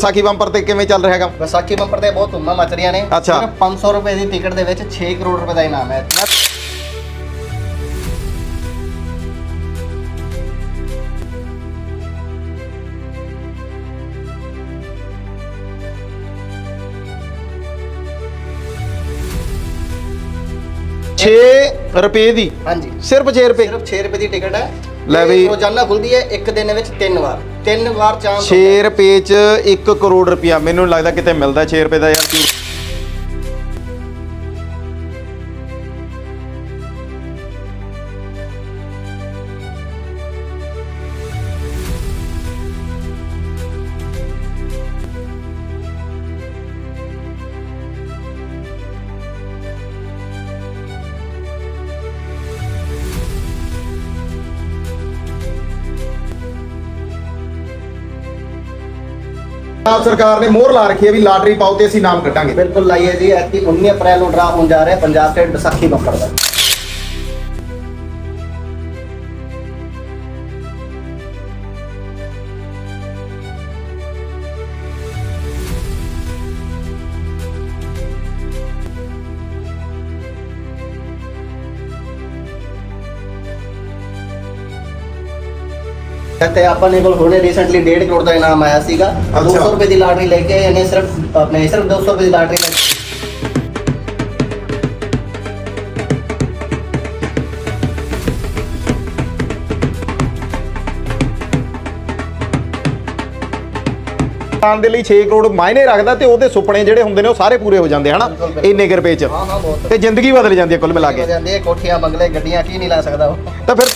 ਸਾਕੀ bumper ਤੇ ਕਿਵੇਂ ਚੱਲ ਰਿਹਾ ਹੈਗਾ? ਵਿਸਾਖੀ ਬੰਪਰ ਤੇ ਬਹੁਤ ਧੁੰਮਾਂ ਮਚ ਰਹੀਆਂ ਨੇ। ਅੱਛਾ। ਸਿਰਫ 500 ਰੁਪਏ ਦੀ ਟਿਕਟ ਦੇ ਵਿੱਚ 6 ਕਰੋੜ ਰੁਪਏ ਦਾ ਇਨਾਮ ਹੈ। ਛੇ ਰੁਪਏ ਦੀ? ਹਾਂਜੀ। ਸਿਰਫ 6 ਰੁਪਏ? ਸਿਰਫ 6 ਰੁਪਏ ਦੀ ਟਿਕਟ ਹੈ। ਲੈ ਇਹ ਵੀ। ਰੋਜ਼ਾਨਾ ਖੁੱਲਦੀ ਹੈ ਇੱਕ ਦਿਨ ਵਿੱਚ ਤਿੰਨ ਵਾਰ। ਤਿੰਨ ਵਾਰ ਚਾਂਸ 6 ਰੁਪਏ ਚ 1 ਕਰੋੜ ਰੁਪਇਆ। ਮੈਨੂੰ ਲੱਗਦਾ ਕਿਤੇ ਮਿਲਦਾ 6 ਰੁਪਏ ਦਾ ਯਾਰ। ਕੀ ਪੰਜਾਬ ਸਰਕਾਰ ਨੇ ਮੋਹਰ ਲਾ ਰੱਖੀ ਹੈ ਵੀ ਲਾਟਰੀ ਪਾਓ ਤੇ ਅਸੀਂ ਨਾਮ ਕੱਢਾਂਗੇ। ਬਿਲਕੁਲ ਲਾਈਏ ਜੀ, ਐਤਕੀ 19 ਅਪ੍ਰੈਲ ਨੂੰ ਡਰਾ ਹੋਣ ਜਾ ਰਿਹਾ, ਪੰਜਾਬ ਸਟੇਟ ਵਿਸਾਖੀ ਬੰਪਰ ਦਾ ਤੇ ਆਪਾਂ ਨੇ ਕੋਲ ਹੁਣੇ ਰੀਸੈਂਟਲੀ 1.5 ਕਰੋੜ ਦਾ ਇਨਾਮ ਆਇਆ ਸੀਗਾ। ਅੱਛਾ। 200 ਰੁਪਏ ਦੀ ਲਾਟਰੀ ਲੈ ਕੇ ਇਹਨੇ ਸਿਰਫ ਆਪਣੇ ਸਿਰਫ 200 ਰੁਪਏ ਦੀ ਲਾਟਰੀ ਲੈ ਕੇ ਇਨਸਾਨ ਦੇ ਲਈ 6 ਕਰੋੜ ਮਾਇਨੇ ਰੱਖਦਾ ਤੇ ਉਹਦੇ ਸੁਪਨੇ ਜਿਹੜੇ ਹੁੰਦੇ ਨੇ ਉਹ ਸਾਰੇ ਪੂਰੇ ਹੋ ਜਾਂਦੇ ਹਨਾ? ਬਿਲਕੁਲ, ਬਿਲਕੁਲ। ਇੰਨੇ ਕੁ ਰੁਪਏ ਚ। ਹਾਂ ਹਾਂ ਬਹੁਤ। ਤੇ ਜ਼ਿੰਦਗੀ ਬਦਲ ਜਾਂਦੀ ਹੈ ਕੁੱਲ ਮਿਲਾ ਕੇ। ਜਾਂਦੀ ਕੋਠੀਆਂ ਬੰਗਲੇ ਗੱਡੀਆਂ ਕੀ ਨਹੀਂ ਲੈ ਸਕਦਾ ਉਹ। ਤਾਂ ਫਿਰ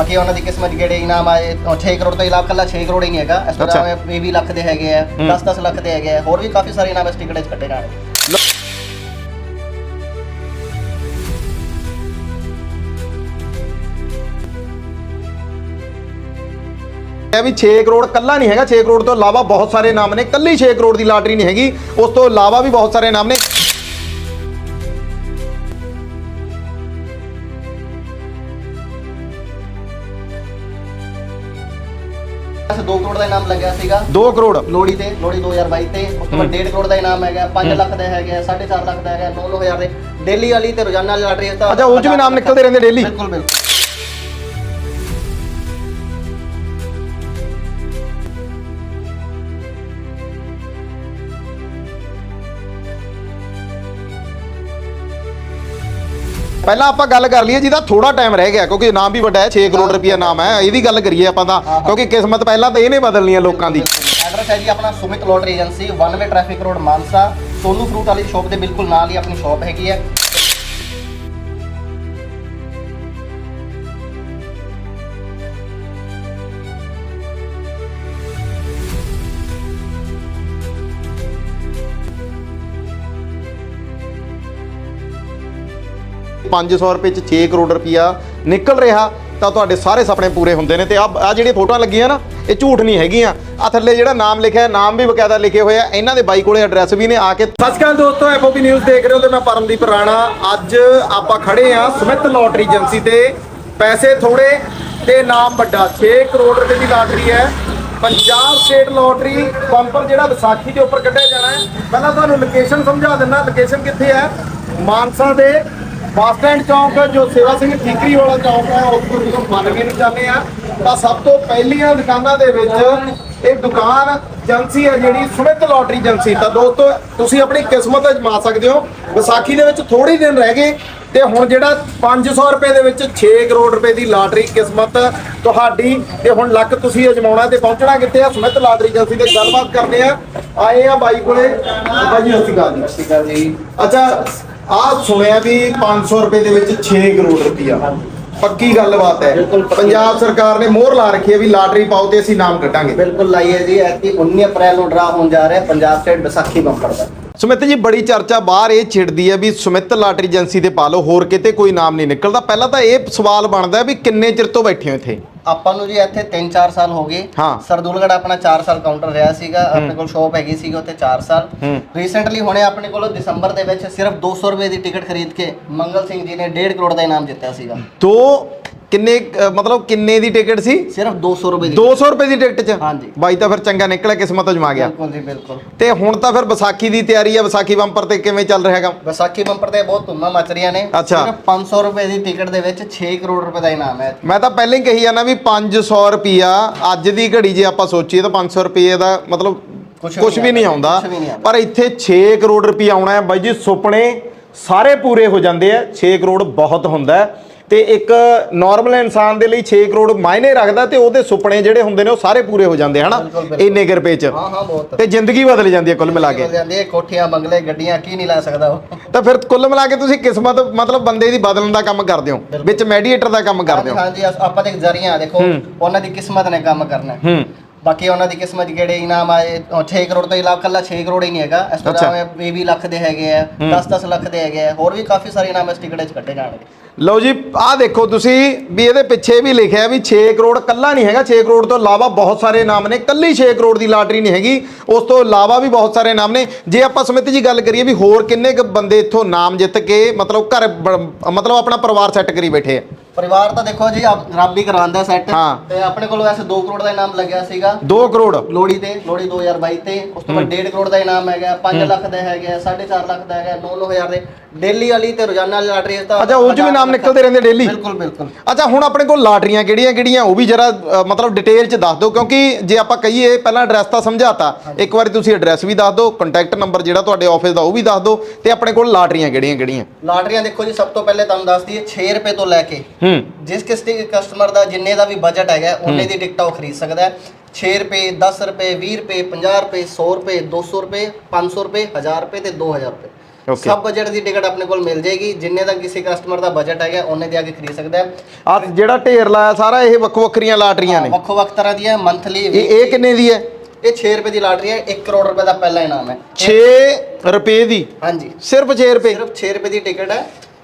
ਬਾਕੀ ਉਹਨਾਂ ਦੀ ਕਿਸਮਤ ਜਿਹੜੇ ਇਨਾਮ ਆਏ ਉਹ 6 ਕਰੋੜ ਤੋਂ ਇਲਾਵਾ ਕੱਲਾ 6 ਕਰੋੜ ਹੀ ਨਹੀਂ ਹੈਗਾ। ਇਸ ਅੱਛਾ। ਤਰ੍ਹਾਂ 20 ਲੱਖ ਦੇ ਹੈਗੇ ਆ ਹੂੰ। 10-10 ਲੱਖ ਦੇ ਹੈਗੇ ਆ। ਹੋਰ ਵੀ ਕਾਫੀ ਸਾਰੇ ਇਨਾਮ ਇਸ ਟਿਕਟ 'ਚ ਕੱਢੇ ਜਾਣਗੇ। ਇਹ ਵੀ 6 ਕਰੋੜ ਕੱਲਾ ਨਹੀਂ ਹੈਗਾ। 6 ਕਰੋੜ ਤੋਂ ਇਲਾਵਾ ਬਹੁਤ ਸਾਰੇ ਨਾਮ ਨੇ। ਕੱਲੀ 6 ਕਰੋੜ ਦੀ ਲਾਟਰੀ ਨਹੀਂ ਹੈਗੀ। ਉਸ ਤੋਂ ਇਲਾਵਾ ਵੀ ਬਹੁਤ ਸਾਰੇ ਨਾਮ ਨੇ। ਵੈਸੇ 2 ਕਰੋੜ ਦਾ ਇਨਾਮ ਲੱਗਿਆ ਸੀਗਾ। 2 ਕਰੋੜ। ਲੋੜੀ ਤੇ ਲੋੜੀ 2022 ਤੇ ਉਸ ਤੋਂ ਬਾਅਦ 1.5 ਕਰੋੜ ਦਾ ਇਨਾਮ ਹੈਗਾ 5 ਲੱਖ ਦਾ ਹੈਗਾ 4.5 ਲੱਖ ਦਾ ਹੈਗਾ 9-9000 ਦੇ। ਡੇਲੀ ਵਾਲੀ ਤੇ ਰੋਜ਼ਾਨਾ ਵਾਲੀ ਲਾਟਰੀ ਤਾਂ ਅੱਛਾ, ਉਹ 'ਚ ਵੀ ਨਾਮ ਨਿਕਲਦੇ ਰਹਿੰਦੇ daily? ਬਿਲਕੁਲ ਬਿਲਕੁਲ। ਪਹਿਲਾਂ ਆਪਾਂ ਗੱਲ ਕਰ ਲਈਏ ਜਿਹਦਾ ਥੋੜਾ ਟਾਈਮ ਰਹਿ ਗਿਆ ਕਿਉਂਕਿ ਨਾਮ ਵੀ ਵੱਡਾ ਹੈ 6 ਕਰੋੜ ਰੁਪਇਆ ਨਾਮ ਹੈ ਇਹਦੀ ਗੱਲ ਕਰੀਏ ਆਪਾਂ ਤਾਂ ਕਿਉਂਕਿ ਕਿਸਮਤ ਪਹਿਲਾਂ ਤਾਂ ਇਹਨੇ ਬਦਲਣੀ ਹੈ ਲੋਕਾਂ ਦੀ। ਐਡਰੈਸ ਹੈ ਜੀ ਆਪਣਾ Sumit lottery agency 1 way traffic road Mansa. Sonu fruit ਵਾਲੀ ਸ਼ਾਪ ਦੇ ਬਿਲਕੁਲ ਨਾਲ ਹੀ ਆਪਣੀ ਸ਼ਾਪ ਹੈਗੀ ਹੈ। ਪੰਜ ਸੌ ਰੁਪਏ ਚ 6 ਕਰੋੜ ਰੁਪਇਆ ਨਿਕਲ ਰਿਹਾ, ਤਾਂ ਤੁਹਾਡੇ ਸਾਰੇ ਸੁਪਨੇ ਪੂਰੇ ਹੁੰਦੇ ਨੇ। ਤੇ ਆ ਆ ਜਿਹੜੀਆਂ ਫੋਟੋਆਂ ਲੱਗੀਆਂ ਨਾ, ਇਹ ਝੂਠ ਨਹੀਂ ਹੈਗੀਆਂ। ਆ ਥੱਲੇ ਜਿਹੜਾ ਨਾਮ ਲਿਖਿਆ ਹੈ, ਨਾਮ ਵੀ ਬਕਾਇਦਾ ਲਿਖੇ ਹੋਏ ਆ। ਇਹਨਾਂ ਦੇ ਬਾਈ ਕੋਲੇ ਐਡਰੈਸ ਵੀ ਨੇ, ਆ ਕੇ ਸਤਿ ਸ਼੍ਰੀ ਅਕਾਲ ਦੋਸਤੋ ਐਫਓਪੀ ਨਿਊਜ਼ ਦੇਖ ਰਹੇ ਹੋ ਤੇ ਮੈਂ ਪਰਮਦੀਪ ਰਾਣਾ। ਅੱਜ ਆਪਾਂ ਖੜੇ ਆ ਸਮਿਤ ਲੋਟਰੀ ਏਜੰਸੀ ਤੇ। ਪੈਸੇ ਥੋੜੇ ਤੇ ਨਾਮ ਵੱਡਾ। 6 ਕਰੋੜ ਰੁਪਏ ਦੀ ਲਾਟਰੀ ਹੈ। ਪੰਜਾਬ ਸਟੇਟ ਲੋਟਰੀ ਬੰਪਰ ਜਿਹੜਾ ਵਿਸਾਖੀ ਦੇ ਉੱਪਰ ਕੱਢਿਆ ਜਾਣਾ ਹੈ। ਪਹਿਲਾਂ ਤੁਹਾਨੂੰ ਲੋਕੇਸ਼ਨ ਸਮਝਾ ਦਿੰਦਾ, ਲੋਕੇਸ਼ਨ ਕਿੱਥੇ ਹੈ? ਮਾਨਸਾ ਦੇ ਬੱਸ ਸਟੈਂਡ ਚੌਂਕ ਜੋ ਸੇਵਾ ਸਿੰਘ ਠੀਕਰੀ ਵਾਲਾ ਚੌਂਕ ਹੈ ਉਸ ਤੋਂ ਜਦੋਂ ਮੰਨ ਕੇ ਨੂੰ ਜਾਂਦੇ ਆ ਤਾਂ ਸਭ ਤੋਂ ਪਹਿਲੀਆਂ ਦੁਕਾਨਾਂ ਦੇ ਵਿੱਚ ਇਹ ਦੁਕਾਨ ਏਜੰਸੀ ਹੈ ਜਿਹੜੀ ਸੁਮਿਤ ਲੋਟਰੀ ਏਜੰਸੀ। ਤਾਂ ਦੋਸਤੋ ਤੁਸੀਂ ਆਪਣੀ ਕਿਸਮਤ ਅਜਮਾ ਸਕਦੇ ਹੋ। ਵਿਸਾਖੀ ਦੇ ਵਿੱਚ ਥੋੜੀ ਦਿਨ ਰਹਿ ਗਏ ਤੇ ਹੁਣ ਜਿਹੜਾ 500 ਰੁਪਏ ਦੇ ਵਿੱਚ 6 ਕਰੋੜ ਰੁਪਏ ਦੀ ਲਾਟਰੀ ਕਿਸਮਤ ਤੁਹਾਡੀ ਤੇ ਹੁਣ ਲੱਕ ਤੁਸੀਂ ਅਜਮਾਉਣਾ ਤੇ ਪਹੁੰਚਣਾ ਕਿੱਥੇ ਆ? ਸਮਿਤ ਲਾਟਰੀ ਏਜੰਸੀ ਤੇ ਗੱਲਬਾਤ ਕਰਦੇ ਆ ਆਏ ਆ ਬਾਈ ਕੋਲੇ। ਬਾਈ ਜੀ। ਸਤਿ ਸ਼੍ਰੀ ਅਕਾਲ ਜੀ। ਅੱਛਾ ਆਹ ਸੁਣਿਆ ਵੀ 500 ਰੁਪਏ ਦੇ ਵਿੱਚ 6 ਕਰੋੜ ਰੁਪਇਆ ਪੱਕੀ ਗੱਲਬਾਤ ਹੈ। ਬਿਲਕੁਲ ਪੱਕੀ। ਪੰਜਾਬ ਸਰਕਾਰ ਨੇ ਮੋਹਰ ਲਾ ਰੱਖੀ ਹੈ ਵੀ ਲਾਟਰੀ ਪਾਓ ਤੇ ਅਸੀਂ ਨਾਮ ਕੱਢਾਂਗੇ। ਬਿਲਕੁਲ ਲਾਈਏ ਜੀ ਐਤਕੀ 19 ਅਪ੍ਰੈਲ ਨੂੰ ਡਰਾ ਹੋਣ ਜਾ ਰਿਹਾ ਹੈ ਪੰਜਾਬ ਸਟੇਟ ਵਿਸਾਖੀ ਬੰਪਰ ਦਾ। ਸੁਮਿਤ ਜੀ ਬੜੀ ਚਰਚਾ ਬਾਹਰ ਇਹ ਛਿੜਦੀ ਹੈ ਵੀ ਸੁਮਿਤ ਲਾਟਰੀ ਏਜੰਸੀ ਤੇ ਪਾ ਲਓ ਹੋਰ ਕਿਤੇ ਕੋਈ ਨਾਮ ਨਹੀਂ ਨਿਕਲਦਾ। ਪਹਿਲਾਂ ਤਾਂ ਇਹ ਸਵਾਲ ਬਣਦਾ ਵੀ ਕਿੰਨੇ ਚਿਰ ਤੋਂ ਬੈਠੇ ਹੋ ਇੱਥੇ? ਆਪਾਂ ਨੂੰ ਜੀ ਇੱਥੇ 3-4 ਸਾਲ ਹੋ ਗਏ ਹਾਂ। ਸਰਦੂਲਗੜ੍ਹ ਆਪਣਾ 4 ਸਾਲ ਕਾਊਂਟਰ ਰਿਹਾ ਸੀਗਾ ਆਪਣੇ ਕੋਲ ਸ਼ੋਪ ਹੈਗੀ ਸੀਗੀ ਉੱਥੇ 4 ਸਾਲ ਹੂੰ। ਰੀਸੈਂਟਲੀ ਹੁਣੇ ਆਪਣੇ ਕੋਲ ਦਸੰਬਰ ਦੇ ਵਿੱਚ ਸਿਰਫ 200 ਰੁਪਏ ਦੀ ਟਿਕਟ ਖਰੀਦ ਕੇ ਮੰਗਲ ਸਿੰਘ ਜੀ ਨੇ 1.5 ਕਰੋੜ ਦਾ ਇਨਾਮ ਜਿੱਤਿਆ ਸੀਗਾ ਦੋ ਕਿੰਨੇ ਅ, ਮਤਲਬ ਕਿੰਨੇ ਦੀ ਟਿਕਟ ਸੀ? ਸਿਰਫ 200 ਰੁਪਏ ਦੀ 200 ਰੁਪਏ ਦੀ ਟਿਕਟ 'ਚ? ਹਾਂਜੀ। ਬਾਈ ਤਾਂ ਫਿਰ ਚੰਗਾ ਨਿਕਲਿਆ ਕਿਸਮਤ ਅਜਮਾ ਗਿਆ। ਬਿਲਕੁਲ ਜੀ ਬਿਲਕੁਲ। ਤੇ ਹੁਣ ਤਾਂ ਫਿਰ ਵਿਸਾਖੀ ਦੀ ਤਿਆਰੀ ਹੈ ਵਿਸਾਖੀ ਬੰਪਰ ਤੇ ਕਿਵੇਂ ਚੱਲ ਰਿਹਾ ਹੈਗਾ ਵਿਸਾਖੀ ਬੰਪਰ ਤੇ ਬਹੁਤ ਧੁੰਮਾਂ ਮਚ ਰਹੀਆਂ ਨੇ। ਅੱਛਾ। ਸਿਰਫ 500 ਰੁਪਏ ਦੀ ਟਿਕਟ ਦੇ ਵਿੱਚ 6 ਕਰੋੜ ਰੁਪਏ ਦਾ ਇਨਾਮ ਹੈ। ਮੈਂ ਤਾਂ ਪਹਿਲਾਂ ਹੀ ਕਹੀ ਜਾਂਦਾ ਵੀ 500 ਰੁਪਿਆ ਅੱਜ ਦੀ ਘੜੀ ਜੇ ਆਪਾਂ ਸੋਚੀਏ ਤਾਂ 500 ਰੁਪਏ ਦਾ ਮਤਲਬ ਕੁਛ ਵੀ ਕੁਝ ਵੀ ਨਹੀਂ ਨਹੀਂ ਆਉਂਦਾ, ਆਉਂਦਾ। ਕੁਛ ਵੀ ਨਹੀਂ ਆਉਂਦਾ। ਪਰ ਇੱਥੇ 6 ਕਰੋੜ ਰੁਪਏ ਆਉਣਾ ਹੈ। ਬਾਈ ਜੀ ਸੁਪਨੇ ਸਾਰੇ ਪੂਰੇ ਹੋ ਜਾਂਦੇ ਆ। 6 ਕਰੋੜ ਬਹੁਤ ਹੁੰਦਾ ਹੈ। ਤੇ ਇੱਕ ਨਾਰਮਲ ਇਨਸਾਨ ਦੇ ਲਈ 6 ਕਰੋੜ ਮਾਇਨੇ ਰੱਖਦਾ ਤੇ ਉਹਦੇ ਸੁਪਨੇ ਜਿਹੜੇ ਹੁੰਦੇ ਨੇ ਉਹ ਸਾਰੇ ਪੂਰੇ ਹੋ ਜਾਂਦੇ ਹਨਾ। ਇੰਨੇ ਕੁ ਰੁਪਏ ਚ। ਹਾਂ ਹਾਂ ਬਹੁਤ। ਤੇ ਜ਼ਿੰਦਗੀ ਬਦਲ ਜਾਂਦੀ ਹੈ ਕੁੱਲ ਮਿਲਾ ਕੇ। ਮਿਲ ਜਾਂਦੀ ਹੈ ਕੋਠੀਆਂ ਬੰਗਲੇ ਗੱਡੀਆਂ ਕੀ ਨਹੀਂ ਲੈ ਸਕਦਾ ਉਹ। ਤਾਂ ਫਿਰ ਕੁੱਲ ਮਿਲਾ ਕੇ ਤੁਸੀਂ ਕਿਸਮਤ ਮਤਲਬ ਬੰਦੇ ਦੀ ਬਦਲਣ ਦਾ ਕੰਮ ਕਰਦੇ ਹੋ। ਵਿੱਚ ਮੈਡੀਏਟਰ ਦਾ ਕੰਮ ਕਰਦੇ ਹੋ। ਹਾਂਜੀ ਆਪਾਂ ਦੇ ਜ਼ਰੀਆ ਦੇਖੋ ਉਹਨਾਂ ਦੀ ਕਿਸਮਤ ਨੇ ਕੰਮ ਕਰਨਾ। ਹੈ। ਬਾਕੀ ਉਹਨਾਂ ਦੀ ਕਿਸਮਤ 'ਚ ਕਿਹੜੇ ਇਨਾਮ ਆਏ ਉਹ 6 ਕਰੋੜ ਤੋਂ ਇਲਾਵਾ ਕੱਲਾ 6 ਕਰੋੜ ਹੀ ਨਹੀਂ ਹੈਗਾ। ਇਸ ਤੋਂ ਅੱਛਾ। ਇਲਾਵਾ 20 ਲੱਖ ਦੇ ਹੈਗੇ ਆ 10-10 ਲੱਖ ਦੇ ਹੈਗੇ ਆ ਹੋਰ ਵੀ ਕਾਫੀ ਸਾਰੇ ਇਨਾਮ ਇਸ ਟਿਕਟ 'ਚ ਕੱਢੇ ਜਾਣਗੇ। ਲਓ ਜੀ ਆਹ ਦੇਖੋ ਤੁਸੀਂ ਵੀ ਇਹਦੇ ਪਿੱਛੇ ਵੀ ਲਿਖਿਆ ਵੀ 6 ਕਰੋੜ ਕੱਲਾ ਨਹੀਂ ਹੈਗਾ 6 ਕਰੋੜ ਤੋਂ ਇਲਾਵਾ ਬਹੁਤ ਸਾਰੇ ਨਾਮ ਨੇ ਕੱਲੀ 6 ਕਰੋੜ ਦੀ ਲਾਟਰੀ ਨਹੀਂ ਹੈਗੀ ਉਸ ਤੋਂ ਇਲਾਵਾ ਵੀ ਬਹੁਤ ਸਾਰੇ ਨਾਮ ਨੇ। ਜੇ ਆਪਾਂ ਸਮਿਤ ਜੀ ਗੱਲ ਕਰੀਏ ਵੀ ਹੋਰ ਕਿੰਨੇ ਕੁ ਬੰਦੇ ਇੱਥੋਂ ਨਾਮ ਜਿੱਤ ਕੇ ਮਤਲਬ ਘਰ ਬ- ਮਤਲਬ ਆਪਣਾ ਪਰਿਵਾਰ ਸੈੱਟ ਕਰੀ ਬੈਠੇ ਆ? ਪਰਿਵਾਰ ਤਾਂ ਦੇਖੋ ਜੀ ਆਪ- ਰੱਬ ਹੀ ਕਰਵਾਉਂਦਾ ਸੈੱਟ ਹਾਂ। ਤੇ ਆਪਣੇ ਕੋਲ ਵੈਸੇ 2 ਕਰੋੜ ਦਾ ਇਨਾਮ ਲੱਗਿਆ ਸੀਗਾ। 2 ਕਰੋੜ। ਲੋਹੜੀ ਤੇ ਲੋਹੜੀ 2022 ਤੇ। ਉਸ ਤੋਂ ਬਾਅਦ 1.5 ਕਰੋੜ ਦਾ ਇਨਾਮ ਹੈਗਾ 5 ਲੱਖ ਦਾ ਹੈਗਾ 4.5 ਲੱਖ ਦਾ ਹੈਗਾ 9-9000 ਦੇ। ਡੇਲੀ ਵਾਲੀ ਤੇ ਰੋਜ਼ਾਨਾ ਵਾਲੀ ਲਾਟਰੀ ਤਾਂ ਅੱਛਾ ਉਹ ਚ ਵੀ ਨਾਮ ਨਿਕਲਦੇ ਰਹਿੰਦੇ ਡੇਲੀ ਬਿਲਕੁਲ ਬਿਲਕੁਲ। ਅੱਛਾ ਹੁਣ ਆਪਣੇ ਕੋਲ ਲਾਟਰੀਆਂ ਕਿਹੜੀਆਂ ਕਿਹੜੀਆਂ ਉਹ ਵੀ ਜਰਾ ਮਤਲਬ ਡਿਟੇਲ ਚ ਦੱਸ ਦਿਓ ਕਿਉਂਕਿ ਜੇ ਆਪਾਂ ਕਹੀਏ ਪਹਿਲਾਂ ਐਡਰੈਸ ਤਾਂ ਸਮਝਾਤਾ। ਇੱਕ ਵਾਰੀ ਤੁਸੀਂ ਐਡਰੈਸ ਵੀ ਦੱਸ ਦਿਓ ਕੰਟੈਕਟ ਨੰਬਰ ਜਿਹੜਾ ਤੁਹਾਡੇ ਆਫਿਸ ਦਾ ਉਹ ਵੀ ਦੱਸ ਦਿਓ ਤੇ ਆਪਣੇ ਕੋਲ ਲਾਟਰੀਆਂ ਕਿਹੜੀਆਂ ਕਿਹੜੀਆਂ? ਲਾਟਰੀਆਂ ਦੇਖੋ ਜੀ ਸਭ ਤੋਂ ਪਹਿਲੇ ਤੁਹਾਨੂੰ ਦੱਸ ਦਈਏ 6 ਰੁਪਏ ਤੋਂ ਲੈ ਕੇ ਹੂੰ। ਜਿਸ ਕਿਸ ਦੇ ਕਸਟਮਰ ਦਾ ਜਿੰਨੇ ਦਾ ਵੀ ਬਜਟ ਹੈਗਾ ਉਹਨੇ ਦੀ ਟਿਕਟਾਂ ਉਹ ਖਰੀਦ ਸਕਦਾ ਹੈ। 6 ਰੁਪਏ 10 ਰੁਪਏ 20 ਰੁਪਏ 50 ਰੁਪਏ 100 ਰੁਪਏ 200 ਰੁਪਏ 500 ਰੁਪਏ 1000 ਰੁਪਏ ਤੇ 2000 ਰੁਪਏ. ਸਭ ਬਜਟ ਦੀ ਟਿਕਟ ਆਪਣੇ ਕੋਲ ਮਿਲ ਜਾਏਗੀ। ਜਿੰਨੇ ਦਾ ਕਿਸੇ ਕਸਟਮਰ ਦਾ ਬਜਟ ਹੈਗਾ ਉਹਨੇ ਦੇ ਆ ਕੇ ਖਰੀਦ ਸਕਦਾ ਹੈ। ਆ ਜਿਹੜਾ ਢੇਰ ਲਾਇਆ ਸਾਰਾ ਇਹ ਵੱਖੋ ਵੱਖਰੀਆਂ ਲਾਟਰੀਆਂ ਨੇ। ਵੱਖੋ ਵੱਖ ਤਰ੍ਹਾਂ ਦੀਆਂ ਮੰਥਲੀ ਇਹ ਇਹ ਕਿੰਨੇ ਦੀ ਹੈ? ਇਹ 6 ਰੁਪਏ ਦੀ ਲਾਟਰੀ ਹੈ 1 ਕਰੋੜ ਰੁਪਏ ਦਾ ਪਹਿਲਾ ਇਨਾਮ ਹੈ। 6 ਰੁਪਏ ਦੀ? ਹਾਂਜੀ। ਸਿਰਫ 6 ਰੁਪਏ? ਸਿਰਫ 6 ਰੁਪਏ ਦੀ ਟਿਕਟ ਹੈ।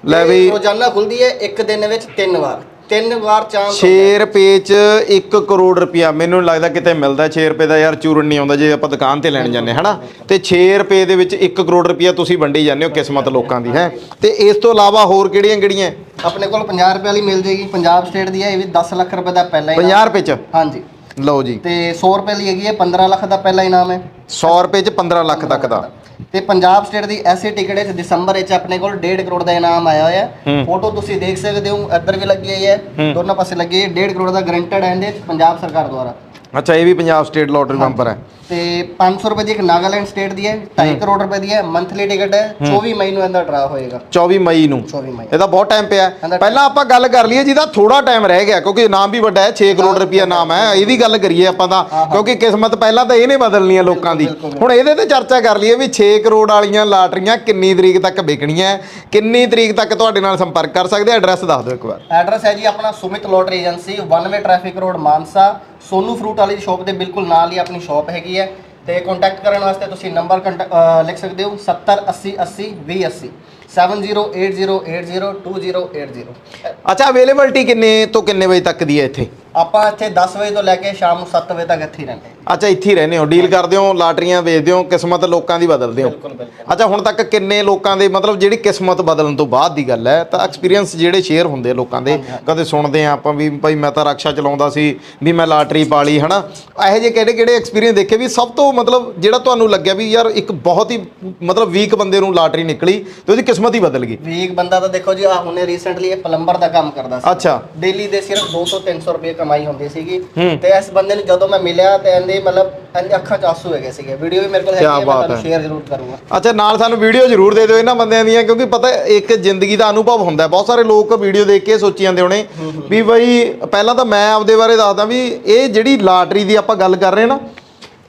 ਲੈ ਵੀ- ਰੋਜ਼ਾਨਾ ਖੁੱਲਦੀ ਹੈ ਇੱਕ ਦਿਨ ਵਿੱਚ ਤਿੰਨ ਵਾਰ। ਤਿੰਨ ਵਾਰ ਚਾਂਸ 6 ਰੁਪਏ ਚ 1 ਕਰੋੜ ਰੁਪਿਆ ਮੈਨੂੰ ਲੱਗਦਾ ਕਿਤੇ ਮਿਲਦਾ। 6 ਰੁਪਏ ਦਾ ਯਾਰ ਚੂਰਨ ਨਹੀਂ ਆਉਂਦਾ ਜੇ ਆਪਾਂ ਦੁਕਾਨ ਤੇ ਲੈਣ ਜਾਂਦੇ ਹਨਾ? ਤੇ 6 ਰੁਪਏ ਦੇ ਵਿੱਚ 1 ਕਰੋੜ ਰੁਪਿਆ ਤੁਸੀਂ ਵੰਡੀ ਜਾਂਦੇ ਹੋ ਕਿਸਮਤ ਲੋਕਾਂ ਦੀ ਹੈ? ਤੇ ਇਸ ਤੋਂ ਇਲਾਵਾ ਹੋਰ ਕਿਹੜੀਆਂ ਕਿਹੜੀਆਂ? ਆਪਣੇ ਕੋਲ 50 ਰੁਪਏ ਵਾਲੀ ਮਿਲ ਜਾਏਗੀ। ਪੰਜਾਬ ਸਟੇਟ ਦੀ ਹੈ ਇਹ ਵੀ 10 ਲੱਖ ਰੁਪਏ ਦਾ ਪਹਿਲਾ ਇਨਾਮ। 50 ਰੁਪਏ ਚ? ਹਾਂਜੀ। ਲਓ ਜੀ। ਤੇ 100 ਰੁਪਏ ਲਈ ਹੈਗੀ ਹੈ 15 ਲੱਖ ਦਾ ਪਹਿਲਾ ਇਨਾਮ ਹੈ। 100 ਰੁਪਏ ਚ 15 ਲੱਖ ਤੱਕ ਦਾ। ਤੇ ਪੰਜਾਬ ਸਟੇਟ ਦੀ ਐਸੀ ਟਿਕਟ ਵਿੱਚ ਦਸੰਬਰ ਵਿੱਚ ਆਪਣੇ ਕੋਲ 1.5 ਕਰੋੜ ਦਾ ਇਨਾਮ ਆਇਆ ਹੋਇਆ ਹੈ। ਫੋਟੋ ਤੁਸੀਂ ਦੇਖ ਸਕਦੇ ਹੋ ਇੱਧਰ ਵੀ ਲੱਗੀ ਹੋਈ ਹੈ। ਦੋਨੋਂ ਪਾਸੇ ਲੱਗੀ ਹੈ। 1.5 ਕਰੋੜ ਦਾ ਗਰੰਟਡ ਹੈ ਇਹਦੇ ਪੰਜਾਬ ਸਰਕਾਰ ਦੁਆਰਾ। ਅੱਛਾ ਇਹ ਵੀ ਪੰਜਾਬ ਸਟੇਟ ਲੋਟਰੀ ਬੰਪਰ ਹੈ। ਤੇ 500 ਰੁਪਏ ਦੀ ਇੱਕ ਨਾਗਾਲੈਂਡ ਸਟੇਟ ਦੀ ਹੈ 2.5 ਕਰੋੜ ਰੁਪਏ ਦੀ ਹੈ ਮੰਥਲੀ ਟਿਕਟ ਹੈ 24 ਮਈ ਨੂੰ ਇਹਦਾ ਡਰਾ ਹੋਏਗਾ। 24 ਮਈ ਨੂੰ। 24 ਮਈ। ਇਹਦਾ ਬਹੁਤ ਟਾਈਮ ਪਿਆ ਪਹਿਲਾਂ ਆਪਾਂ ਗੱਲ ਕਰ ਲਈਏ ਜਿਹਦਾ ਥੋੜਾ ਟਾਈਮ ਰਹਿ ਗਿਆ ਕਿਉਂਕਿ ਇਨਾਮ ਵੀ ਵੱਡਾ ਹੈ 6 ਕਰੋੜ ਰੁਪਇਆ ਨਾਮ ਹੈ ਇਹਦੀ ਗੱਲ ਕਰੀਏ ਆਪਾਂ ਤਾਂ ਕਿਉਂਕਿ ਕਿਸਮਤ ਪਹਿਲਾਂ ਤਾਂ ਇਹਨੇ ਬਦਲਣੀ ਹੈ ਲੋਕਾਂ ਦੀ। ਹੁਣ ਇਹਦੇ ਤੇ ਚਰਚਾ ਕਰ ਲਈਏ ਵੀ 6 ਕਰੋੜ ਵਾਲੀਆਂ ਲਾਟਰੀਆਂ ਕਿੰਨੀ ਤਰੀਕ ਤੱਕ ਵਿਕਣੀਆਂ ਕਿੰਨੀ ਤਰੀਕ ਤੱਕ ਤੁਹਾਡੇ ਨਾਲ ਸੰਪਰਕ ਕਰ ਸਕਦੇ ਐਡਰੈਸ ਦੱਸ ਦਿਓ ਇੱਕ ਵਾਰ। ਐਡਰੈਸ ਹੈ ਜੀ ਆਪਣਾ Sumit lottery agency one way traffic road Mansa Sonu fruit ਵਾਲੀ ਸ਼ਾਪ ਦੇ ਬਿਲਕੁਲ ਨਾਲ ਹੀ ਆਪਣੀ ਸ਼ਾਪ ਹੈਗੀ ਹੈ ਤੇ ਕੰਟੈਕਟ ਕਰਨ ਵਾਸਤੇ ਤੁਸੀਂ ਨੰਬਰ ਲਿਖ ਸਕਦੇ ਹੋ 70 80 80 20 80 7080802080 ਅੱਛਾ ਅਵੇਲੇਬਿਲਟੀ ਕਿੰਨੇ ਤੋਂ ਕਿੰਨੇ ਵਜੇ ਤੱਕ ਦੀ ਹੈ ਇੱਥੇ? ਆਪਾਂ ਇੱਥੇ 10 ਵਜੇ ਤੋਂ ਲੈ ਕੇ ਸ਼ਾਮ ਨੂੰ 7 ਵਜੇ ਤੱਕ ਇੱਥੇ ਹੀ ਰਹਿੰਦੇ। ਅੱਛਾ ਇੱਥੇ ਹੀ ਰਹਿੰਦੇ ਹੋ। ਡੀਲ ਕਰਦੇ ਹੋ ਲਾਟਰੀਆਂ ਵੇਚਦੇ ਹੋ ਕਿਸਮਤ ਲੋਕਾਂ ਦੀ ਬਦਲਦੇ ਹੋ। ਬਿਲਕੁਲ ਬਿਲਕੁਲ। ਅੱਛਾ ਹੁਣ ਤੱਕ ਕਿੰਨੇ ਲੋਕਾਂ ਦੇ ਮਤਲਬ ਜਿਹੜੀ ਕਿਸਮਤ ਬਦਲਣ ਤੋਂ ਬਾਅਦ ਦੀ ਗੱਲ ਹੈ ਤਾਂ ਐਕਸਪੀਰੀਅੰਸ ਜਿਹੜੇ ਸ਼ੇਅਰ ਹੁੰਦੇ ਲੋਕਾਂ ਦੇ ਕਦੇ ਸੁਣਦੇ ਆ ਆਪਾਂ ਵੀ ਭਾਈ ਮੈਂ ਤਾਂ ਰਕਸ਼ਾ ਚਲਾਉਂਦਾ ਸੀ ਵੀ ਮੈਂ ਲਾਟਰੀ ਪਾ ਲਈ ਹਨਾ? ਇਹੋ ਜਿਹੇ ਕਿਹੜੇ ਕਿਹੜੇ ਐਕਸਪੀਰੀਅੰਸ ਦੇਖੇ ਵੀ ਸਭ ਤੋਂ ਮਤਲਬ ਜਿਹੜਾ ਤੁਹਾਨੂੰ ਲੱਗਿਆ ਵੀ ਯਾਰ ਇੱਕ ਬਹੁਤ ਹੀ ਮਤਲਬ ਵੀਕ ਬੰਦੇ ਨੂੰ ਲਾਟਰੀ ਨਿਕਲੀ ਤੇ ਉਹਦੀ ਕਿਸਮਤ ਹੀ ਬਦਲ ਗਈ। ਵੀਕ ਬੰਦਾ ਤਾਂ ਦੇਖੋ ਜੀ ਆ ਹੁਣੇ ਰੀਸੈਂਟਲੀ ਇਹ ਪਲੰਬਰ ਦਾ ਕੰਮ ਕਰਦਾ ਸੀ। ਅੱਛਾ। ਡੇਲੀ ਦੇ ਸਿਰਫ 200 300 ਰੁਪਏ ਕਮਾਈ ਹੁੰਦੀ ਸੀਗੀ। ਤੇ ਇਸ ਬੰਦੇ ਨੂੰ ਜਦੋਂ ਮੈਂ ਮਿਲਿਆ ਤੇ ਇਹਦੇ ਮਤਲਬ ਇਹਦੀ ਅੱਖਾਂ 'ਚ ਆਂਸੂ ਹੈਗੇ ਸੀਗੇ ਵੀਡੀਓ ਵੀ ਮੇਰੇ ਕੋਲ ਹੈਗੀ ਹੈ ਮੈਂ ਬਾਤ ਤੁਹਾਨੂੰ ਹੈ। ਸ਼ੇਅਰ ਜ਼ਰੂਰ ਕਰੂੰਗਾ ਅੱਛਾ ਨਾਲ ਸਾਨੂੰ ਵੀਡੀਓ ਜ਼ਰੂਰ ਦੇ ਦਿਓ ਇਹਨਾਂ ਬੰਦਿਆਂ ਦੀਆਂ ਕਿਉਂਕਿ ਪਤਾ ਇੱਕ ਜ਼ਿੰਦਗੀ ਦਾ ਅਨੁਭਵ ਹੁੰਦਾ ਹੈ। ਬਹੁਤ ਸਾਰੇ ਲੋਕ ਵੀਡੀਓ ਦੇਖ ਕੇ ਸੋਚੀ ਜਾਂਦੇ ਹੋਣੇ ਵੀ ਬਈ ਪਹਿਲਾਂ ਤਾਂ ਮੈਂ ਆਪਦੇ ਬਾਰੇ ਦੱਸਦਾ ਵੀ ਇਹ ਜਿਹੜੀ ਲਾਟਰੀ ਦੀ ਆਪਾਂ ਗੱਲ ਕਰ ਰਹੇ ਨਾ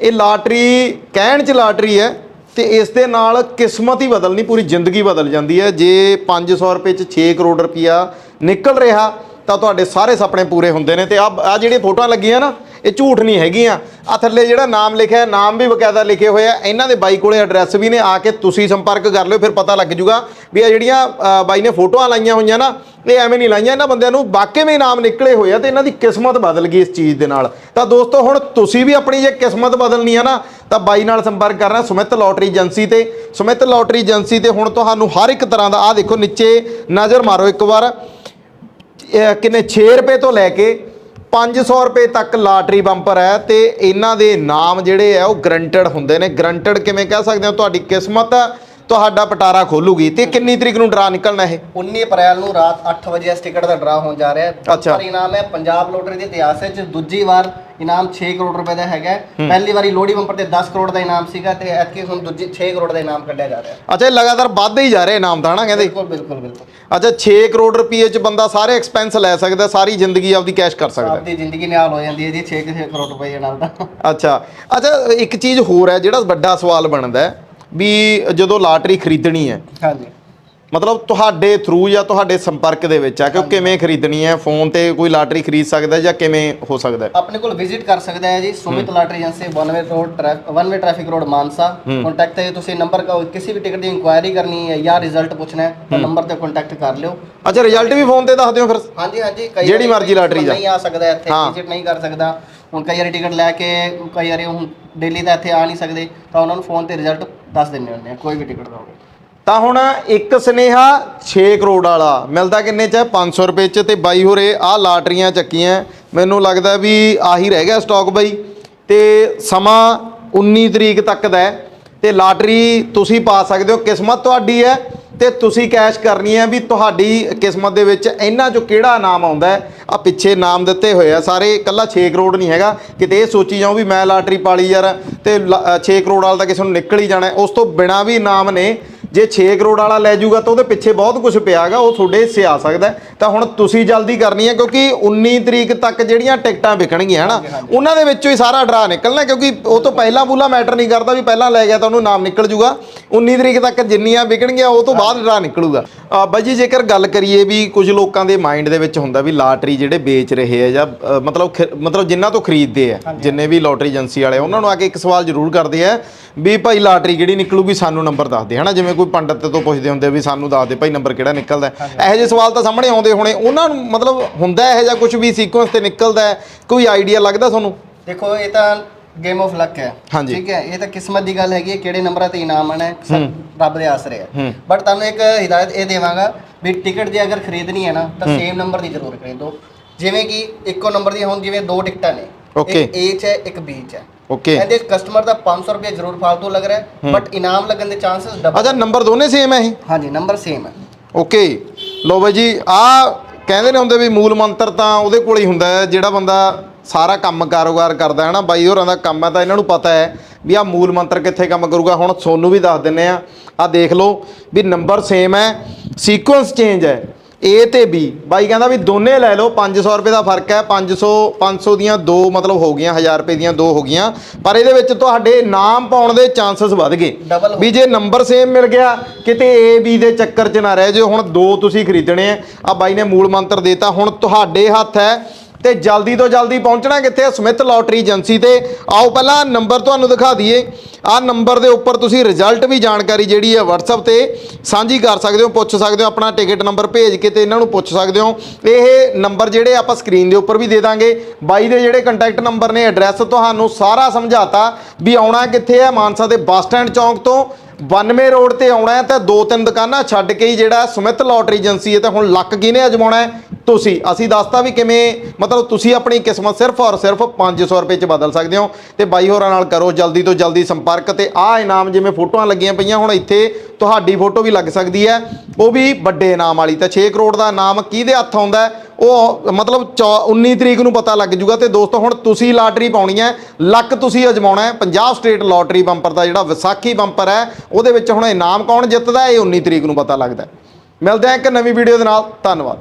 ਇਹ ਲਾਟਰੀ ਕਹਿਣ 'ਚ ਲਾਟਰੀ ਹੈ ਤੇ ਇਸ ਦੇ ਨਾਲ ਕਿਸਮਤ ਹੀ ਬਦਲਣੀ ਪੂਰੀ ਜ਼ਿੰਦਗੀ ਬਦਲ ਜਾਂਦੀ ਹੈ ਜੇ 500 ਰੁਪਏ 'ਚ 6 ਕਰੋੜ ਰੁਪਇਆ ਨਿਕਲ ਰਿਹਾ ਤਾਂ ਤੁਹਾਡੇ ਸਾਰੇ ਸੁਪਨੇ ਪੂਰੇ ਹੁੰਦੇ ਨੇ ਤੇ ਆ ਆ ਜਿਹੜੀਆਂ ਫੋਟੋਆਂ ਲੱਗੀਆਂ ਨਾ, ਇਹ ਝੂਠ ਨਹੀਂ ਹੈਗੀਆਂ। ਆ ਥੱਲੇ ਜਿਹੜਾ ਨਾਮ ਲਿਖਿਆ, ਨਾਮ ਵੀ ਬਕਾਇਦਾ ਲਿਖੇ ਹੋਏ ਆ। ਇਹਨਾਂ ਦੇ ਬਾਈ ਕੋਲੇ ਐਡਰੈਸ ਵੀ ਨੇ, ਆ ਕੇ ਤੁਸੀਂ ਸੰਪਰਕ ਕਰ ਲਿਓ, ਫਿਰ ਪਤਾ ਲੱਗ ਜੂਗਾ ਵੀ ਆ ਜਿਹੜੀਆਂ ਬਾਈ ਨੇ ਫੋਟੋਆਂ ਲਾਈਆਂ ਹੋਈਆਂ ਨਾ, ਇਹ ਐਵੇਂ ਨਹੀਂ ਲਾਈਆਂ। ਇਹਨਾਂ ਬੰਦਿਆਂ ਨੂੰ ਵਾਕਈ ਵਿੱਚ ਨਾਮ ਨਿਕਲੇ ਹੋਏ ਆ ਤੇ ਇਹਨਾਂ ਦੀ ਕਿਸਮਤ ਬਦਲ ਗਈ ਇਸ ਚੀਜ਼ ਦੇ ਨਾਲ। ਤਾਂ ਦੋਸਤੋ, ਹੁਣ ਤੁਸੀਂ ਵੀ ਆਪਣੀ ਜੇ ਕਿਸਮਤ ਬਦਲਣੀ ਆ ਨਾ, ਤਾਂ ਬਾਈ ਨਾਲ ਸੰਪਰਕ ਕਰਨਾ ਸੁਮਿਤ ਲੋਟਰੀ ਏਜੰਸੀ ਤੇ। ਸੁਮਿਤ ਲੋਟਰੀ ਏਜੰਸੀ ਤੇ ਹੁਣ ਤੁਹਾਨੂੰ ਹਰ ਇੱਕ ਤਰ੍ਹਾਂ ਦਾ ਆ ਦੇਖੋ, ਨੀਚੇ ਨਜ਼ਰ ਮਾਰੋ ਇੱਕ ਵਾਰ। ਕਿੰਨੇ 6 ਰੁਪਏ ਤੋਂ ਲੈ ਕੇ 500 ਰੁਪਏ ਤੱਕ ਲਾਟਰੀ ਬੰਪਰ ਹੈ ਤੇ ਇਹਨਾਂ ਦੇ ਨਾਮ ਜਿਹੜੇ ਆ ਉਹ ਗਰੰਟਡ ਹੁੰਦੇ ਨੇ। ਗਰੰਟਡ ਕਿਵੇਂ ਕਹਿ ਸਕਦੇ ਹੋ? ਤੁਹਾਡੀ ਕਿਸਮਤ ਤੁਹਾਡਾ ਪਟਾਰਾ ਖੋਲੂਗੀ ਤੇ ਕਿੰਨੀ ਤਰੀਕ ਨੂੰ ਡਰਾ ਨਿਕਲਣਾ ਇਹ? 19 ਅਪ੍ਰੈਲ ਨੂੰ ਰਾਤ 8 ਵਜੇ ਇਸ ਟਿਕਟ ਦਾ ਡਰਾ ਹੋਣ ਜਾ ਰਿਹਾ ਹੈ। ਅੱਛਾ। ਪਰ ਇਨਾਮ ਹੈ ਪੰਜਾਬ ਲੋਟਰੀ ਦੇ ਇਤਿਹਾਸ ਵਿੱਚ ਦੂਜੀ ਵਾਰ ਇਨਾਮ 6 ਕਰੋੜ ਰੁਪਏ ਦਾ ਹੈਗਾ ਹੈ। ਪਹਿਲੀ ਵਾਰੀ ਲੋਹੜੀ ਬੰਪਰ ਤੇ 10 ਕਰੋੜ ਦਾ ਇਨਾਮ ਸੀਗਾ ਤੇ ਐਤਕੀ ਹੁਣ ਦੂਜੀ 6 ਕਰੋੜ ਦਾ ਇਨਾਮ ਕੱਢਿਆ ਜਾ ਰਿਹਾ ਹੈ। ਅੱਛਾ ਇਹ ਲਗਾਤਾਰ ਵੱਧਦੇ ਹੀ ਜਾ ਰਹੇ ਇਨਾਮ ਤਾਂ ਨਾ ਕਹਿੰਦੇ? ਬਿਲਕੁਲ ਬਿਲਕੁਲ ਬਿਲਕੁਲ। ਅੱਛਾ 6 ਕਰੋੜ ਰੁਪਏ ਚ ਬੰਦਾ ਸਾਰੇ ਐਕਸਪੈਂਸ ਲੈ ਸਕਦਾ ਸਾਰੀ ਜ਼ਿੰਦਗੀ ਆਪਦੀ ਕੈਸ਼ ਕਰ ਸਕਦਾ। ਆਪਦੀ ਜ਼ਿੰਦਗੀ ਨਿਹਾਲ ਹੋ ਜਾਂਦੀ ਹੈ ਜੀ 6 6 ਕਰੋੜ ਰੁਪਏ ਦੇ ਨਾਲ ਤਾਂ। ਅੱਛਾ ਅੱਛਾ ਇੱਕ ਚੀਜ਼ ਹੋਰ ਹੈ ਜਿਹੜਾ ਵੱਡਾ ਸਵਾਲ ਬਣਦਾ ਹੈ ਵੀ ਜਦੋਂ ਲਾਟਰੀ ਖਰੀਦਣੀ ਹੈ ਹਾਂਜੀ। ਮਤਲਬ ਤੁਹਾਡੇ ਥਰੂ ਜਾਂ ਤੁਹਾਡੇ ਸੰਪਰਕ ਦੇ ਵਿੱਚ ਆ ਕਿ ਉਹ ਕਿਵੇਂ ਖਰੀਦਣੀ ਹੈ ਫੋਨ ਤੇ ਕੋਈ ਲਾਟਰੀ ਖਰੀਦ ਸਕਦਾ ਹੈ ਜਾਂ ਕਿਵੇਂ ਹੋ ਸਕਦਾ ਹੈ? ਆਪਣੇ ਕੋਲ ਵਿਜ਼ਿਟ ਕਰ ਸਕਦਾ ਹੈ ਜੀ Sumit lottery agency one way road one way traffic road Mansa. Contact ਤੇ ਤੁਸੀਂ ਨੰਬਰ ਕਾ ਕਿਸੇ ਵੀ ਟਿਕਟ ਦੀ ਇਨਕੁਆਇਰੀ ਕਰਨੀ ਹੈ ਜਾਂ ਰਿਜ਼ਲਟ ਪੁੱਛਣਾ ਹੈ ਤਾਂ ਨੰਬਰ ਤੇ ਕੰਟੈਕਟ ਕਰ ਲਿਓ। ਅੱਛਾ ਰਿਜ਼ਲਟ ਵੀ ਫੋਨ ਤੇ ਦੱਸ ਦਿਓ ਫਿਰ। ਹਾਂਜੀ ਹਾਂਜੀ ਕਈ ਜਿਹੜੀ ਮਰਜ਼ੀ ਲਾਟਰੀ ਦਾ। ਨਹੀਂ ਆ ਸਕਦਾ ਇੱਥੇ ਹਾਂ। ਵਿਜ਼ਿਟ ਨਹੀਂ ਕਰ ਸਕਦਾ। ਹੁਣ ਕਈ ਵਾਰੀ ਟਿਕਟ ਲੈ ਕੇ ਕਈ ਵਾਰੀ ਹੁਣ ਦਿੱਲੀ ਦਾ ਇੱਥੇ ਆ ਨਹੀਂ ਸਕਦੇ ਤਾਂ ਉਹਨਾਂ ਨੂੰ ਫੋਨ ਤੇ ਰਿਜ਼ਲਟ ਦੱਸ ਦਿੰਦੇ ਹੁੰਦੇ ਆ, ਕੋਈ ਵੀ ਟਿਕਟ ਦਾ ਤਾਂ ਹੁਣ ਇੱਕ ਸਨੇਹਾ 6 ਕਰੋੜ ਵਾਲਾ, ਮਿਲਦਾ ਕਿੰਨੇ ਚ? ਹੈ 500 ਰੁਪਏ ਚ ਤੇ ਬਾਈ ਹੋਰੇ ਆ ਲਾਟਰੀਆਂ ਚੱਕੀਆਂ। ਮੈਨੂੰ ਲੱਗਦਾ ਵੀ ਆਹੀ ਰਹਿ ਗਿਆ ਸਟਾਕ ਬਾਈ। ਤੇ ਸਮਾਂ 19 ਤਰੀਕ ਤੱਕ ਦਾ ਹੈ। ਤੇ ਲਾਟਰੀ ਤੁਸੀਂ ਪਾ ਸਕਦੇ ਹੋ, ਕਿਸਮਤ ਤੁਹਾਡੀ ਹੈ। ਤੇ ਤੁਸੀਂ ਕੈਸ਼ ਕਰਨੀ ਹੈ ਵੀ ਤੁਹਾਡੀ ਕਿਸਮਤ ਦੇ ਵਿੱਚ ਇਹਨਾਂ ਚੋਂ ਕਿਹੜਾ ਨਾਮ ਆਉਂਦਾ ਹੈ? ਆ ਪਿੱਛੇ ਨਾਮ ਦਿੱਤੇ ਹੋਏ ਆ। ਸਾਰੇ ਇਕੱਲਾ 6 ਕਰੋੜ ਨਹੀਂ ਹੈਗਾ। ਕਿਤੇ ਇਹ ਸੋਚੀ ਜਾਓ ਵੀ ਮੈਂ ਲਾਟਰੀ ਪਾਲੀ ਯਾਰ ਤੇ 6 ਕਰੋੜ ਵਾਲਾ ਤਾਂ ਕਿਸੇ ਨੂੰ ਨਿਕਲ ਹੀ ਜਾਣਾ। ਉਸ ਤੋਂ ਬਿਨਾ ਵੀ ਨਾਮ ਨੇ। ਜੇ 6 ਕਰੋੜ ਵਾਲਾ ਲੈ ਜਾਊਗਾ ਤਾਂ ਉਹਦੇ ਪਿੱਛੇ ਬਹੁਤ ਕੁਝ ਪਿਆਗਾ ਉਹ ਤੁਹਾਡੇ ਹਿੱਸੇ ਆ ਸਕਦਾ ਤਾਂ ਹੁਣ ਤੁਸੀਂ ਜਲਦੀ ਕਰਨੀ ਹੈ ਕਿਉਂਕਿ 19 ਤਰੀਕ ਤੱਕ ਜਿਹੜੀਆਂ ਟਿਕਟਾਂ ਵਿਕਣਗੀਆਂ ਹਨਾ? ਉਹਨਾਂ ਦੇ ਵਿੱਚੋਂ ਹੀ ਸਾਰਾ ਡਰਾ ਨਿਕਲਣਾ ਕਿਉਂਕਿ ਉਹ ਤੋਂ ਪਹਿਲਾਂ ਪੂਲਾ ਮੈਟਰ ਨਹੀਂ ਕਰਦਾ ਵੀ ਪਹਿਲਾਂ ਲੈ ਗਿਆ ਤਾਂ ਉਹਨੂੰ ਨਾਮ ਨਿਕਲ ਜੂਗਾ। 19 ਤਰੀਕ ਤੱਕ ਜਿੰਨੀਆਂ ਵਿਕਣਗੀਆਂ ਉਹ ਤੋਂ ਬਾਅਦ ਡਰਾ ਨਿਕਲੂਗਾ। ਬਾਈ ਜੀ ਜੇਕਰ ਗੱਲ ਕਰੀਏ ਵੀ ਕੁਝ ਲੋਕਾਂ ਦੇ ਮਾਈਂਡ ਦੇ ਵਿੱਚ ਹੁੰਦਾ ਵੀ ਲਾਟਰੀ ਜਿਹੜੇ ਵੇਚ ਰਹੇ ਆ ਜਾਂ ਮਤਲਬ ਮਤਲਬ ਜਿਨ੍ਹਾਂ ਤੋਂ ਖਰੀਦਦੇ ਆ ਜਿੰਨੇ ਵੀ ਲਾਟਰੀ ਏਜੰਸੀ ਵਾਲੇ ਉਹਨਾਂ ਨੂੰ ਆ ਕੇ ਇੱਕ ਸਵਾਲ ਜ਼ਰੂਰ ਕਰਦੇ ਆ ਵੀ ਭਾਈ ਲਾਟਰੀ ਕਿਹੜੀ ਨਿਕਲੂਗੀ ਸਾਨੂੰ ਨੰਬਰ ਦੱਸ ਦੇ ਹਨਾ? ਜਿਵੇਂ ਕੋਈ ਪੰਡਤ ਤੋਂ ਪੁੱਛਦੇ ਹੁੰਦੇ ਵੀ ਸਾਨੂੰ ਦੱਸ ਦੇ ਭਾਈ ਨੰਬਰ ਕਿਹੜਾ ਨਿਕਲਦਾ। ਇਹੋ ਜਿਹੇ ਸਵਾਲ ਤਾਂ ਸਾਹਮਣੇ ਆਉਂਦੇ ਹੋਣੇ ਉਹਨਾਂ ਨੂੰ ਮਤਲਬ ਹੁੰਦਾ ਇਹੋ ਜਿਹਾ ਕੁਝ ਵੀ ਸੀਕੁਐਂਸ ਤੇ ਨਿਕਲਦਾ ਹੈ ਕੋਈ ਆਈਡੀਆ ਲੱਗਦਾ ਤੁਹਾਨੂੰ? ਦੇਖੋ ਇਹ ਤਾਂ ਗੇਮ ਆਫ ਲੱਕ ਹੈ। ਹਾਂਜੀ। ਠੀਕ ਹੈ ਇਹ ਤਾਂ ਕਿਸਮਤ ਦੀ ਗੱਲ ਹੈਗੀ ਹੈ ਕਿਹੜੇ ਨੰਬਰਾਂ ਤੇ ਇਨਾਮ ਆਣਾ ਹੈ ਸਭ ਰੱਬ ਦੇ ਆਸਰੇ ਹੈ। ਹੂੰ। ਬਟ ਤੁਹਾਨੂੰ ਇੱਕ ਹਿਦਾਇਤ ਇਹ ਦੇਵਾਂਗਾ ਵੀ ਟਿਕਟ ਜੇ ਅਗਰ ਖਰੀਦਣੀ ਹੈ ਨਾ ਤਾਂ ਸੇਮ ਨੰਬਰ ਦੀ ਜ਼ਰੂਰ ਖਰੀਦੋ। ਜਿਵੇਂ ਕਿ ਇੱਕੋ ਨੰਬਰ ਦੀ ਹੁਣ ਜਿਵੇਂ ਦੋ ਟਿਕਟਾਂ ਨੇ। Okay. ਇੱਕ ਏ 'ਚ ਹੈ ਇੱਕ ਬੀ 'ਚ ਹੈ। ਓਕੇ ਇਹਦੇ ਕਸਟਮਰ ਦਾ 500 ਰੁਪਏ ਜ਼ਰੂਰ ਫालतू ਲੱਗ ਰਿਹਾ ਹੈ ਬਟ ਇਨਾਮ ਲੱਗਣ ਦੇ ਚਾਂਸਸ ਡਬਲ ਅੱਛਾ ਨੰਬਰ ਦੋਨੇ ਸੇਮ ਹੈ ਇਹ? ਹਾਂਜੀ ਨੰਬਰ ਸੇਮ ਹੈ। ਓਕੇ ਲੋ ਬਾਈ ਜੀ ਆ ਕਹਿੰਦੇ ਨੇ ਹੁੰਦੇ ਵੀ ਮੂਲ ਮੰਤਰ ਤਾਂ ਉਹਦੇ ਕੋਲ ਹੀ ਹੁੰਦਾ ਹੈ, ਜਿਹੜਾ ਬੰਦਾ ਸਾਰਾ ਕੰਮ ਕਾਰੋਬਾਰ ਕਰਦਾ ਹੈ ਨਾ, ਬਾਈ ਹੋਰਾਂ ਦਾ ਕੰਮ ਹੈ ਤਾਂ ਇਹਨਾਂ ਨੂੰ ਪਤਾ ਹੈ ਵੀ ਆ ਮੂਲ ਮੰਤਰ ਕਿੱਥੇ ਕੰਮ ਕਰੂਗਾ। ਹੁਣ ਸੋਨੂੰ ਵੀ ਦੱਸ ਦਿੰਨੇ ਆ ਆ ਦੇਖ ਲਓ ਵੀ ਨੰਬਰ ਸੇਮ ਹੈ ਸੀਕੁਐਂਸ ਚੇਂਜ ਹੈ। A ਤੇ B ਬਾਈ ਕਹਿੰਦਾ ਵੀ ਦੋਨੇ ਲੈ ਲਓ 500 ਰੁਪਏ ਦਾ ਫ਼ਰਕ ਹੈ। 500 500 ਦੀਆਂ ਦੋ ਮਤਲਬ ਹੋ ਗਈਆਂ 1000 ਰੁਪਏ ਦੀਆਂ ਦੋ ਹੋ ਗਈਆਂ। ਪਰ ਇਹਦੇ ਵਿੱਚ ਤੁਹਾਡੇ ਨਾਮ ਪਾਉਣ ਦੇ ਚਾਂਸਸ ਵੱਧ ਗਏ। ਵੀ ਜੇ ਨੰਬਰ ਸੇਮ ਮਿਲ ਗਿਆ ਕਿਤੇ A B ਦੇ ਚੱਕਰ 'ਚ ਨਾ ਰਹਿ ਜਾਓ। ਹੁਣ ਦੋ ਤੁਸੀਂ ਖਰੀਦਣੇ ਆ। ਆ ਬਾਈ ਨੇ ਮੂਲ ਮੰਤਰ ਦੇਤਾ। ਹੁਣ ਤੁਹਾਡੇ ਹੱਥ ਹੈ ਤੇ ਜਲਦੀ ਤੋਂ ਜਲਦੀ ਪਹੁੰਚਣਾ ਕਿੱਥੇ ਹੈ ਸਮਿਥ ਲੋਟਰੀ ਏਜੰਸੀ ਤੇ। ਆਓ ਪਹਿਲਾਂ ਨੰਬਰ ਤੁਹਾਨੂੰ ਦਿਖਾ ਦਈਏ। ਆ ਨੰਬਰ ਦੇ ਉੱਪਰ ਤੁਸੀਂ ਰਿਜ਼ਲਟ ਵੀ ਜਾਣਕਾਰੀ ਜਿਹੜੀ ਹੈ WhatsApp ਤੇ ਸਾਂਝੀ ਕਰ ਸਕਦੇ ਹੋ, ਪੁੱਛ ਸਕਦੇ ਹੋ, ਆਪਣਾ ਟਿਕਟ ਨੰਬਰ ਭੇਜ ਕੇ ਤੇ ਇਹਨਾਂ ਨੂੰ ਪੁੱਛ ਸਕਦੇ ਹੋ। ਇਹ ਨੰਬਰ ਜਿਹੜੇ ਆਪਾਂ ਸਕਰੀਨ ਦੇ ਉੱਪਰ ਵੀ ਦੇ ਦਾਂਗੇ। ਬਾਈ ਦੇ ਜਿਹੜੇ ਕੰਟੈਕਟ ਨੰਬਰ ਨੇ ਐਡਰੈਸ ਤੁਹਾਨੂੰ ਸਾਰਾ ਸਮਝਾਤਾ ਵੀ ਆਉਣਾ ਕਿੱਥੇ ਹੈ ਮਾਨਸਾ ਦੇ ਬੱਸ ਸਟੈਂਡ ਚੌਂਕ ਤੋਂ। 92 ਰੋਡ ਤੇ ਆਉਣਾ ਹੈ, ਤਾਂ ਦੋ ਤਿੰਨ ਦੁਕਾਨਾਂ ਛੱਡ ਕੇ ਹੀ ਜਿਹੜਾ ਸੁਮਿਤ ਲੋਟਰੀ ਏਜੰਸੀ ਹੈ, ਤਾਂ ਹੁਣ ਲੱਕ ਕਿਹਨੇ ਅਜਮਾਉਣਾ ਤੁਸੀਂ, ਅਸੀਂ ਦੱਸਤਾ ਵੀ ਕਿਵੇਂ, ਮਤਲਬ ਤੁਸੀਂ ਆਪਣੀ ਕਿਸਮਤ ਸਿਰਫ ਔਰ ਸਿਰਫ 500 ਰੁਪਏ ਚ ਬਦਲ ਸਕਦੇ ਹੋ ਤੇ ਬਾਈ ਹੋਰਾਂ ਨਾਲ ਕਰੋ ਜਲਦੀ ਤੋਂ ਜਲਦੀ ਸੰਪਰਕ ਤੇ ਆਹ ਇਨਾਮ ਜਿਵੇਂ ਫੋਟੋਆਂ ਲੱਗੀਆਂ ਪਈਆਂ, ਹੁਣ ਇੱਥੇ ਤੁਹਾਡੀ ਫੋਟੋ ਵੀ ਲੱਗ ਸਕਦੀ ਹੈ ਉਹ ਵੀ ਵੱਡੇ ਇਨਾਮ ਵਾਲੀ, ਤਾਂ 6 ਕਰੋੜ ਦਾ ਇਨਾਮ ਕਿਹਦੇ ਹੱਥ ਆਉਂਦਾ ਹੈ? ਉਹ ਮਤਲਬ ਚੌ- 19 ਤਰੀਕ ਨੂੰ ਪਤਾ ਲੱਗ ਜੂਗਾ ਤੇ ਦੋਸਤੋ ਹੁਣ ਤੁਸੀਂ ਲਾਟਰੀ ਪਾਉਣੀ ਹੈ, ਲੱਕ ਤੁਸੀਂ ਅਜਮਾਉਣਾ ਹੈ ਪੰਜਾਬ ਸਟੇਟ ਲਾਟਰੀ ਬੰਪਰ ਦਾ ਜਿਹੜਾ ਵਿਸਾਖੀ ਬੰਪਰ ਹੈ, ਉਹਦੇ ਵਿੱਚ ਹੁਣ ਇਨਾਮ ਕੌਣ ਜਿੱਤਦਾ ਇਹ 19 ਤਰੀਕ ਨੂੰ ਪਤਾ ਲੱਗਦਾ ਹੈ। ਮਿਲਦੇ ਹਾਂ ਇੱਕ ਨਵੀਂ ਵੀਡੀਓ ਦੇ ਨਾਲ, ਧੰਨਵਾਦ